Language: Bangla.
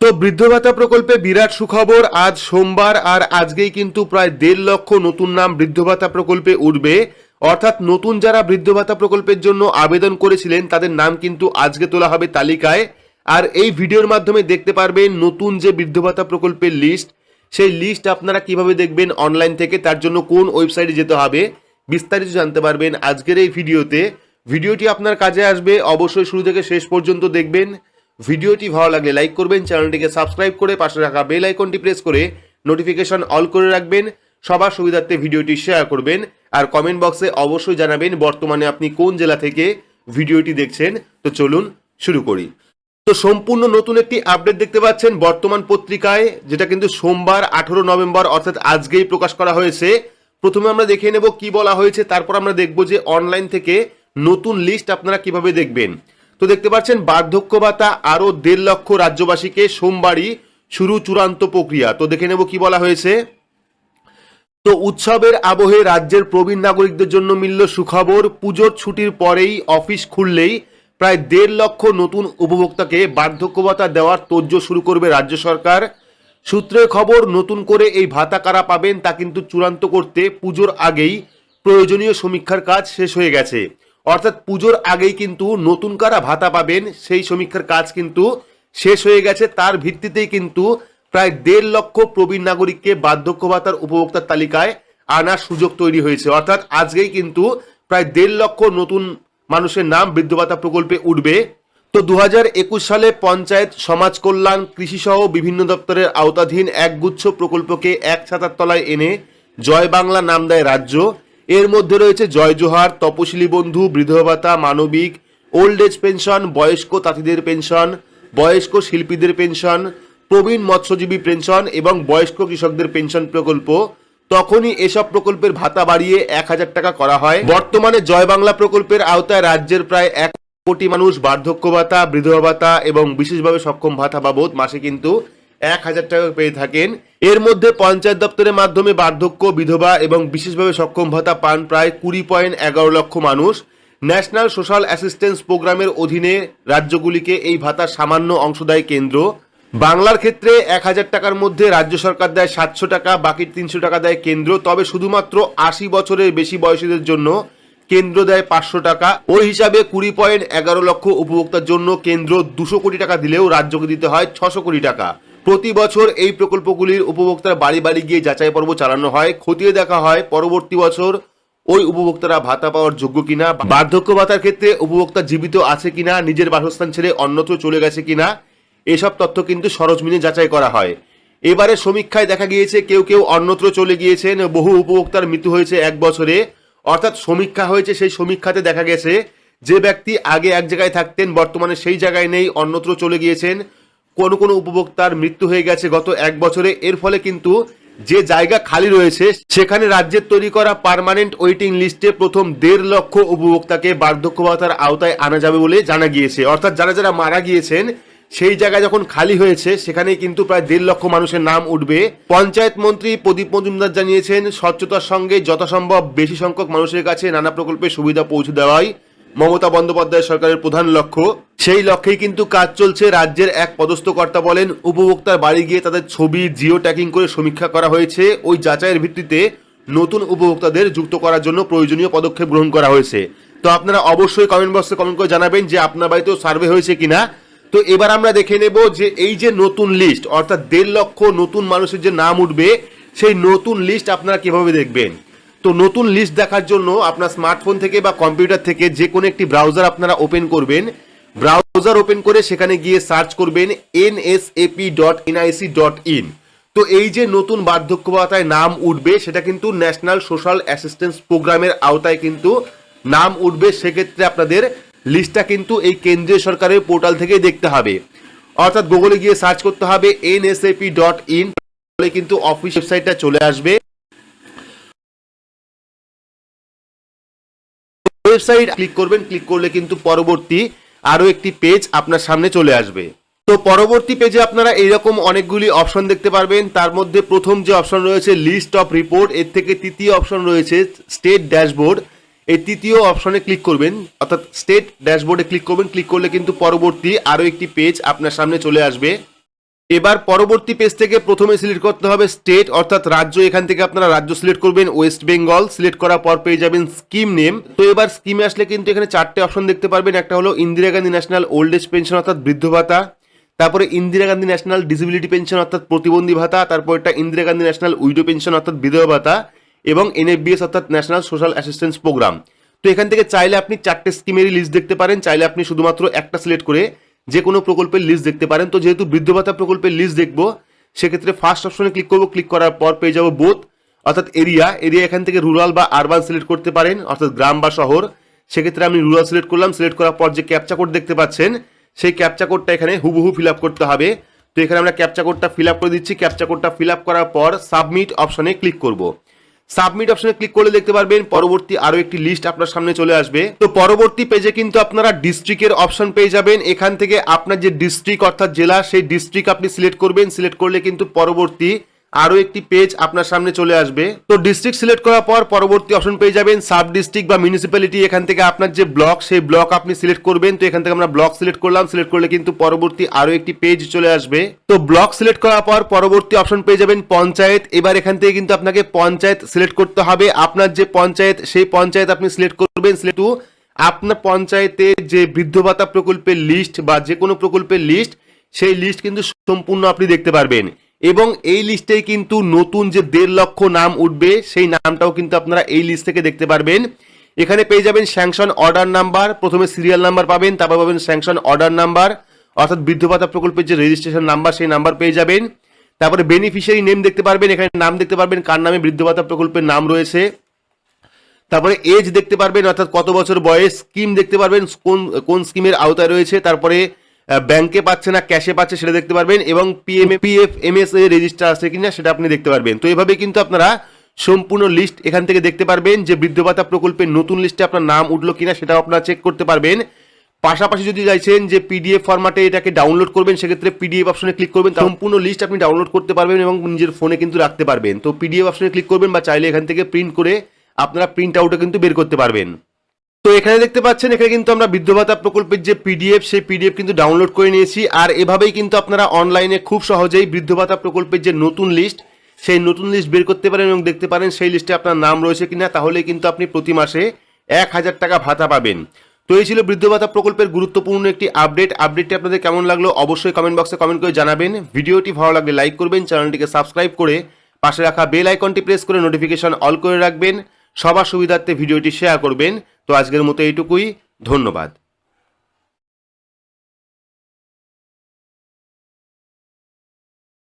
তো বৃদ্ধ ভাতা প্রকল্পে বিরাট সুখবর। আজ সোমবার আর আজকেই কিন্তু প্রায় দেড় লক্ষ নতুন নাম বৃদ্ধ ভাতা প্রকল্পে উঠবে। অর্থাৎ নতুন যারা বৃদ্ধ ভাতা প্রকল্পের জন্য আবেদন করেছিলেন, তাদের নাম কিন্তু আজকে তোলা হবে তালিকায়। আর এই ভিডিওর মাধ্যমে দেখতে পারবেন নতুন যে বৃদ্ধ ভাতা প্রকল্পের লিস্ট সেই লিস্ট আপনারা কীভাবে দেখবেন অনলাইন থেকে, তার জন্য কোন ওয়েবসাইটে যেতে হবে, বিস্তারিত জানতে পারবেন আজকের এই ভিডিওতে। ভিডিওটি আপনার কাজে আসবে, অবশ্যই শুরু থেকে শেষ পর্যন্ত দেখবেন। ভিডিওটি ভালো লাগলে লাইক করবেন, চ্যানেলটিকে সাবস্ক্রাইব করে পাশে রাখা বেল আইকনটি প্রেস করে নোটিফিকেশন অল করে রাখবেন, সবার সুবিধার্থে ভিডিওটি শেয়ার করবেন, আর কমেন্ট বক্সে অবশ্যই জানাবেন বর্তমানে আপনি কোন জেলা থেকে ভিডিওটি দেখছেন। তো চলুন শুরু করি। তো সম্পূর্ণ নতুন একটি আপডেট দেখতে পাচ্ছেন বর্তমান পত্রিকায়, যেটা কিন্তু সোমবার আঠেরো নভেম্বর, অর্থাৎ আজকেই প্রকাশ করা হয়েছে। প্রথমে আমরা দেখে নেব কি বলা হয়েছে, তারপর আমরা দেখব যে অনলাইন থেকে নতুন লিস্ট আপনারা কীভাবে দেখবেন। তো দেখতে পাচ্ছেন, বার্ধক্য ভাতা আরও দেড় লক্ষ রাজ্যবাসীকে সোমবারই শুরু চূড়ান্ত প্রক্রিয়া। তো দেখে নেব কি বলা হয়েছে। তো উৎসবের আবহে রাজ্যের প্রবীণ নাগরিকদের জন্য মিলল সুখবর। পুজোর ছুটির পরেই অফিস খুললেই প্রায় দেড় লক্ষ নতুন উপভোক্তাকে বার্ধক্য ভাতা দেওয়ার তোজ্য শুরু করবে রাজ্য সরকার। সূত্রের খবর, নতুন করে এই ভাতা কারা পাবেন তা কিন্তু চূড়ান্ত করতে পুজোর আগেই প্রয়োজনীয় সমীক্ষার কাজ শেষ হয়ে গেছে। অর্থাৎ পুজোর আগেই কিন্তু নতুন কারা ভাতা পাবেন, সেই সমীক্ষার কাজ কিন্তু শেষ হয়ে গেছে। তার ভিত্তিতেই কিন্তু প্রায় দেড় লক্ষ প্রবীণ নাগরিককে বার্ধক্য ভাতার উপভোক্তার তালিকায় আনার সুযোগ তৈরি হয়েছে। অর্থাৎ আজকেই কিন্তু প্রায় দেড় লক্ষ নতুন মানুষের নাম বৃদ্ধ ভাতা প্রকল্পে উঠবে। তো দু হাজার একুশ সালে পঞ্চায়েত, সমাজ কল্যাণ, কৃষিসহ বিভিন্ন দপ্তরের আওতাধীন একগুচ্ছ প্রকল্পকে এক ছাতার তলায় এনে জয় বাংলা নাম দেয় রাজ্য। এর মধ্যে রয়েছে জয় জোহার, তপশিলি বন্ধু বৃদ্ধ ভাতা, মানবিক ওল্ড এজ পেনশন বয়স্ক তাঁতিদের পেনশন বয়স্ক শিল্পীদের পেনশন প্রবীণ মৎস্যজীবী পেনশন এবং বয়স্ক কৃষকদের পেনশন প্রকল্প। তখনই এসব প্রকল্পের ভাতা বাড়িয়ে এক হাজার টাকা করা হয়। বর্তমানে জয় বাংলা প্রকল্পের আওতায় রাজ্যের প্রায় এক কোটি মানুষ বার্ধক্য ভাতা, বিধবা ভাতা এবং বিশেষভাবে সক্ষম ভাতা বাবদ মাসে কিন্তু এক হাজার টাকা পেয়ে থাকেন। এর মধ্যে পঞ্চায়েত দপ্তরের মাধ্যমে বার্ধক্য, বিধবা এবং বিশেষভাবে সক্ষম ভাতা পান প্রায় কুড়ি পয়েন্ট এগারো লক্ষ মানুষ। ন্যাশনাল সোশ্যাল অ্যাসিস্ট্যান্স প্রোগ্রামের অধীনে রাজ্যগুলিকে এই ভাতার সামান্য অংশ দেয় কেন্দ্র। বাংলার ক্ষেত্রে এক হাজার টাকার মধ্যে রাজ্য সরকার দেয় সাতশো টাকা, বাকি তিনশো টাকা দেয় কেন্দ্র। তবে শুধুমাত্র আশি বছরের বেশি বয়সীদের জন্য কেন্দ্র দেয় পাঁচশো টাকা। ওই হিসাবে কুড়ি পয়েন্ট এগারো লক্ষ উপভোক্তার জন্য কেন্দ্র দুশো কোটি টাকা দিলেও রাজ্যকে দিতে হয় ছশো কোটি টাকা। প্রতি বছর এই প্রকল্পগুলির উপভোক্তার বাড়ি বাড়ি গিয়ে যাচাই পর্ব চালানো হয়, খতিয়ে দেখা হয়, পরবর্তী বছর ওই উপভোক্তারা ভাতা পাওয়ার যোগ্য কিনা, বার্ধক্য ভাতার ক্ষেত্রে উপভোক্তা জীবিত আছে কিনা, নিজের বাসস্থান ছেড়ে অন্যত্র চলে গেছে কিনা, এসব তথ্য কিন্তু সরজমিনে যাচাই করা হয়। এবারে সমীক্ষায় দেখা গিয়েছে কেউ কেউ অন্যত্র চলে গিয়েছেন, বহু উপভোক্তার মৃত্যু হয়েছে এক বছরে। অর্থাৎ সমীক্ষা হয়েছে, সেই সমীক্ষাতে দেখা গেছে যে ব্যক্তি আগে এক জায়গায় থাকতেন, বর্তমানে সেই জায়গায় নেই, অন্যত্র চলে গিয়েছেন। কোনো কোনো উপভোক্তার মৃত্যু হয়ে গেছে গত এক বছরে। এর ফলে কিন্তু যে জায়গা খালি রয়েছে, সেখানে রাজ্যের তৈরি করা পার্মানেন্ট ওয়েটিং লিস্টে প্রথম দেড় লক্ষ উপভোক্তাকে বার্ধক্য ভাতার আওতায় আনা যাবে বলে জানা গিয়েছে। অর্থাৎ যারা যারা মারা গিয়েছেন, সেই জায়গা যখন খালি হয়েছে সেখানে কিন্তু প্রায় দেড় লক্ষ মানুষের নাম উঠবে। পঞ্চায়েত মন্ত্রী প্রদীপ মজুমদার জানিয়েছেন, স্বচ্ছতার সঙ্গে যথাসম্ভব বেশি সংখ্যক মানুষের কাছে নানা প্রকল্পের সুবিধা পৌঁছে দেওয়াই মমতা বন্দ্যোপাধ্যায় সরকারের প্রধান লক্ষ্য। সেই লক্ষ্যেই কিন্তু কাজ চলছে রাজ্যের এক পদস্থ কর্তা বলেন, উপভোক্তার বাড়ি গিয়ে তাদের ছবি জিও ট্যাকিং করে সমীক্ষা করা হয়েছে। ওই যাচাইয়ের ভিত্তিতে নতুন উপভোক্তাদের যুক্ত করার জন্য প্রয়োজনীয় পদক্ষেপ গ্রহণ করা হয়েছে। তো আপনারা অবশ্যই কমেন্ট বক্সে কমেন্ট করে জানাবেন যে আপনার বাড়িতেও সার্ভে হয়েছে কিনা। তো এবার আমরা দেখে নেব যে এই যে নতুন লিস্ট অর্থাৎ দেড় লক্ষ নতুন মানুষের যে নাম উঠবে, সেই নতুন লিস্ট আপনারা কীভাবে দেখবেন? তো নতুন লিস্ট দেখার জন্য আপনার স্মার্টফোন থেকে বা কম্পিউটার থেকে যে কোনো একটি ব্রাউজার আপনারা ওপেন করবেন। ব্রাউজার ওপেন করে সেখানে গিয়ে সার্চ করবেন NSAP dot NIC dot in তো এই যে নতুন বার্ধক্য ভাতায় নাম উঠবে, সেটা কিন্তু ন্যাশনাল সোশ্যাল অ্যাসিস্ট্যান্স প্রোগ্রামের আওতায় কিন্তু নাম উঠবে। সেক্ষেত্রে আপনাদের লিস্টটা কিন্তু এই কেন্দ্রীয় সরকারের পোর্টাল থেকেই দেখতে হবে। অর্থাৎ গুগলে গিয়ে সার্চ করতে হবে এনএসএপি ডট ইন কিন্তু অফিস ওয়েবসাইটটা চলে আসবে। ওয়েবসাইট ক্লিক করবেন ক্লিক করলে কিন্তু পরবর্তী আরও একটি পেজ আপনার সামনে চলে আসবে। তো পরবর্তী পেজে আপনারা এইরকম অনেকগুলি অপশন দেখতে পারবেন। তার মধ্যে প্রথম যে অপশন রয়েছে লিস্ট অফ রিপোর্ট এর থেকে তৃতীয় অপশন রয়েছে স্টেট ড্যাশবোর্ড এই তৃতীয় অপশনে ক্লিক করবেন, অর্থাৎ স্টেট ড্যাশবোর্ডে ক্লিক করবেন। ক্লিক করলে কিন্তু পরবর্তী আরও একটি পেজ আপনার সামনে চলে আসবে। এবার পরবর্তী পেজ থেকে প্রথমে সিলেক্ট করতে হবে স্টেট অর্থাৎ রাজ্য। এখান থেকে আপনারা রাজ্য সিলেক্ট করবেন ওয়েস্ট বেঙ্গল সিলেক্ট করার পর পেয়ে যাবেন স্কিম নেম তো এবার স্কিমে আসলে কিন্তু এখানে চারটে অপশন দেখতে পারবেন। একটা হলো Indira Gandhi national old age pension অর্থাৎ বৃদ্ধ ভাতা। তারপরে Indira Gandhi national disability pension অর্থাৎ প্রতিবন্ধী ভাতা। তারপর এটা Indira Gandhi national widow pension অর্থাৎ বিধবা ভাতা। এবং এনএফবিএস অর্থাৎ ন্যাশনাল সোশ্যাল অ্যাসিস্ট্যান্স প্রোগ্রাম তো এখান থেকে চাইলে আপনি চারটে স্কিমেরই লিস্ট দেখতে পারেন। চাইলে আপনি শুধুমাত্র একটা সিলেক্ট করে যে কোনো প্রকল্পের লিস্ট দেখতে পারেন। তো যেহেতু বৃদ্ধ ভাতা প্রকল্পের লিস্ট দেখব, সেক্ষেত্রে ফার্স্ট অপশনে ক্লিক করব ক্লিক করার পর পেয়ে যাব বোথ অর্থাৎ এরিয়া এরিয়া এখান থেকে রুরাল বা আরবান সিলেক্ট করতে পারেন, অর্থাৎ গ্রাম বা শহর। সেক্ষেত্রে আমি রুরাল সিলেক্ট করলাম সিলেক্ট করার পর যে ক্যাপচা কোড দেখতে পাচ্ছেন, সেই ক্যাপচা কোডটা এখানে হুবহু ফিল করতে হবে। তো এখানে আমরা ক্যাপচা কোডটা ফিল করে দিচ্ছি। ক্যাপচা কোডটা ফিল করার পর সাবমিট অপশনে ক্লিক করব। সাবমিট অপশনে ক্লিক করলে দেখতে পারবেন পরবর্তী আরও একটি লিস্ট আপনার সামনে চলে আসবে। তো পরবর্তী পেজে কিন্তু আপনারা ডিস্ট্রিক্টের অপশন পেয়ে যাবেন। এখান থেকে আপনার যে ডিস্ট্রিক্ট অর্থাৎ জেলা, সেই ডিস্ট্রিক্ট আপনি সিলেক্ট করবেন। সিলেক্ট করলে কিন্তু পরবর্তী আরও একটি পেজ আপনার সামনে চলে আসবে। তো ডিস্ট্রিক্ট সিলেক্ট করার পর পরবর্তী অপশন পেয়ে যাবেন সাব ডিস্ট্রিক্ট বা মিউনিসিপ্যালিটি এখান থেকে আপনার যে ব্লক সেই ব্লক আপনি সিলেক্ট করবেন। তো এখান থেকে আমরা ব্লক সিলেক্ট করলাম। সিলেক্ট করলে কিন্তু পরবর্তী আরও একটি পেজ চলে আসবে। তো ব্লক সিলেক্ট করার পর পরবর্তী অপশন পেয়ে যাবেন পঞ্চায়েত। এবার এখান থেকে কিন্তু আপনাকে পঞ্চায়েত সিলেক্ট করতে হবে। আপনার যে পঞ্চায়েত, সেই পঞ্চায়েত আপনি সিলেক্ট করবেন। সিলেক্ট আপনার পঞ্চায়েতে যে বৃদ্ধ ভাতা প্রকল্পের লিস্ট বা যে কোনো প্রকল্পের লিস্ট সেই লিস্ট কিন্তু সম্পূর্ণ আপনি দেখতে পারবেন। এবং এই লিস্টে কিন্তু নতুন যে দেড় লক্ষ নাম উঠবে, সেই নামটাও কিন্তু আপনারা এই লিস্ট থেকে দেখতে পারবেন। এখানে পেয়ে যাবেন স্যাংশন অর্ডার নাম্বার, প্রথমে সিরিয়াল নাম্বার পাবেন, তারপর পাবেন স্যাংশন অর্ডার নাম্বার, অর্থাৎ বৃদ্ধ ভাতা প্রকল্পের যে রেজিস্ট্রেশন নাম্বার, সেই নাম্বার পেয়ে যাবেন। তারপরে বেনিফিশিয়ারি নেম দেখতে পারবেন, এখানে নাম দেখতে পারবেন, কার নামে বৃদ্ধ ভাতা প্রকল্পের নাম রয়েছে। তারপরে এজ দেখতে পারবেন, অর্থাৎ কত বছর বয়স স্কিম দেখতে পারবেন, কোন কোন স্কিমের আওতায় রয়েছে। তারপরে ব্যাংকে পাচ্ছে না ক্যাশে পাচ্ছে সেটা দেখতে পারবেন এবং পিএম পিএফ এমএস এ রেজিস্টার আছে কিনা সেটা আপনি দেখতে পারবেন। তো এভাবে কিন্তু আপনারা সম্পূর্ণ লিস্ট এখান থেকে দেখতে পারবেন যে বৃদ্ধ ভাতা প্রকল্পের নতুন লিস্টে আপনার নাম উঠল কিনা সেটাও আপনারা চেক করতে পারবেন। পাশাপাশি যদি চাইছেন যে পিডিএফ ফরম্যাটে এটাকে ডাউনলোড করবেন, সেক্ষেত্রে পিডিএফ অপশনে ক্লিক করবেন সম্পূর্ণ লিস্ট আপনি ডাউনলোড করতে পারবেন এবং নিজের ফোনে কিন্তু রাখতে পারবেন। তো পিডিএফ অপশনে ক্লিক করবেন বা চাইলে এখান থেকে প্রিন্ট করে আপনারা প্রিন্ট আউটও কিন্তু বের করতে পারবেন। তো এখানে দেখতে পাচ্ছেন, এখানে কিন্তু আমরা বৃদ্ধ ভাতা প্রকল্পের যে পিডিএফ সেই পিডিএফ কিন্তু ডাউনলোড করে নিয়েছি। আর এভাবেই কিন্তু আপনারা অনলাইনে খুব সহজেই বৃদ্ধ ভাতা প্রকল্পের যে নতুন লিস্ট সেই নতুন লিস্ট বের করতে পারেন এবং দেখতে পারেন সেই লিস্টে আপনার নাম রয়েছে কিনা তাহলে কিন্তু আপনি প্রতি মাসে এক হাজার টাকা ভাতা পাবেন। তো এই ছিল বৃদ্ধ ভাতা প্রকল্পের গুরুত্বপূর্ণ একটি আপডেট আপডেটটি আপনাদের কেমন লাগল অবশ্যই কমেন্ট বক্সে কমেন্ট করে জানাবেন। ভিডিওটি ভালো লাগলে লাইক করবেন, চ্যানেলটিকে সাবস্ক্রাইব করে পাশে রাখা বেল আইকনটি প্রেস করে নোটিফিকেশন অল করে রাখবেন। সবার সুবিধার্থে ভিডিওটি শেয়ার করবেন। তো আজকের মতো এইটুকুই ধন্যবাদ।